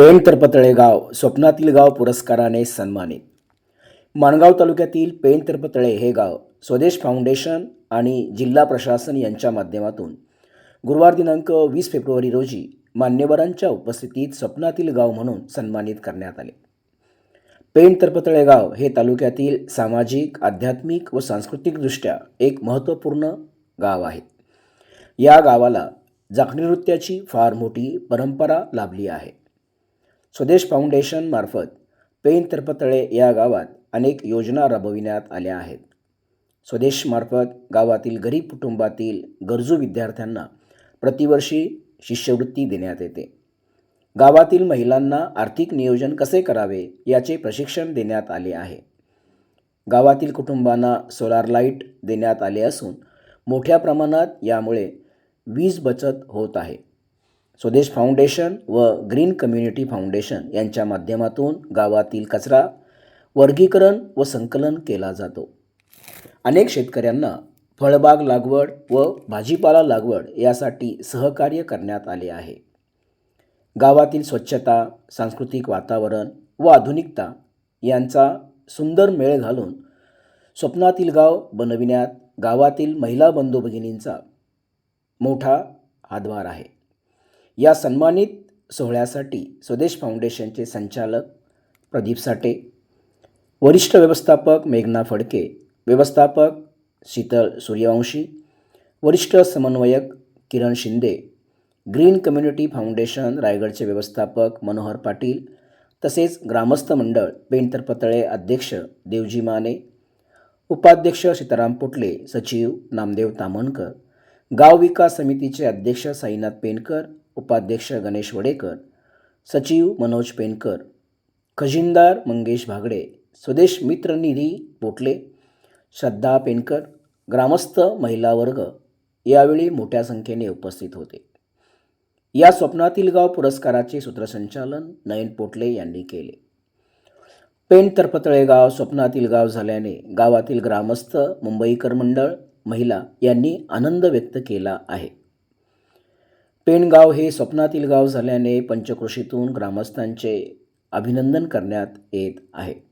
प्रेम तरपतळे गाव स्वप्नातील गाव पुरस्काराने सन्मानित. माणगाव तालुक्यातील पेन तरपतळे हे गाव स्वदेश फाउंडेशन आणि जिल्हा प्रशासन यांच्या माध्यमातून गुरुवार दिनांक वीस फेब्रुवारी रोजी मान्यवरांच्या उपस्थितीत स्वप्नातील गाव म्हणून सन्मानित करण्यात आले. पेण तरपतळे गाव हे तालुक्यातील सामाजिक आध्यात्मिक व सांस्कृतिकदृष्ट्या एक महत्त्वपूर्ण गाव आहे. या गावाला जाखणी नृत्याची फार मोठी परंपरा लाभली आहे. स्वदेश फाउंडेशनमार्फत पेन तरपतळे या गावात अनेक योजना राबविण्यात आल्या आहेत. स्वदेशमार्फत गावातील गरीब कुटुंबातील गरजू विद्यार्थ्यांना प्रतिवर्षी शिष्यवृत्ती देण्यात येते. गावातील महिलांना आर्थिक नियोजन कसे करावे याचे प्रशिक्षण देण्यात आले आहे. गावातील कुटुंबांना सोलार लाइट देण्यात आले असून मोठ्या प्रमाणात यामुळे वीज बचत होत आहे. स्वदेश फाउंडेशन व ग्रीन कम्युनिटी फाउंडेशन यांच्या माध्यमातून गावातील कचरा वर्गीकरण व संकलन केला जातो. अनेक शेतकऱ्यांना फळबाग लागवड व भाजीपाला लागवड यासाठी सहकार्य करण्यात आले आहे. गावातील स्वच्छता सांस्कृतिक वातावरण व आधुनिकता यांचा सुंदर मेळ घालून स्वप्नातील गाव बनविण्यात गावातील महिला बंधू भगिनींचा मोठा हातभार आहे. या सन्मानित सोहळ्यासाठी स्वदेश फाउंडेशनचे संचालक प्रदीप साठे वरिष्ठ व्यवस्थापक मेघना फडके व्यवस्थापक शीतल सूर्यवंशी वरिष्ठ समन्वयक Kiran Shinde green community foundation रायगडचे व्यवस्थापक मनोहर पाटील तसेच ग्रामस्थ मंडळ पेंटरपतळे अध्यक्ष देवजी माने उपाध्यक्ष सीताराम पोटले सचिव नामदेव तामणकर गाव विकास समितीचे अध्यक्ष साईनाथ पेनकर उपाध्यक्ष गणेश वडेकर सचिव मनोज पेनकर खजिनदार मंगेश भागडे स्वदेश मित्र निधी पोटले श्रद्धा पेनकर ग्रामस्थ महिला वर्ग यावेळी मोठ्या संख्येने उपस्थित होते. या स्वप्नातील गाव पुरस्काराचे सूत्रसंचालन नयन पोटले यांनी केले. पेन तरपतळे गाव स्वप्नातील गाव झाल्याने गावातील ग्रामस्थ मुंबईकर मंडळ महिला यांनी आनंद व्यक्त केला आहे. पेणगाव हे स्वप्नातील गाव झाल्याने पंचक्रोशीतून ग्रामस्थांचे अभिनंदन करण्यात येत आहे.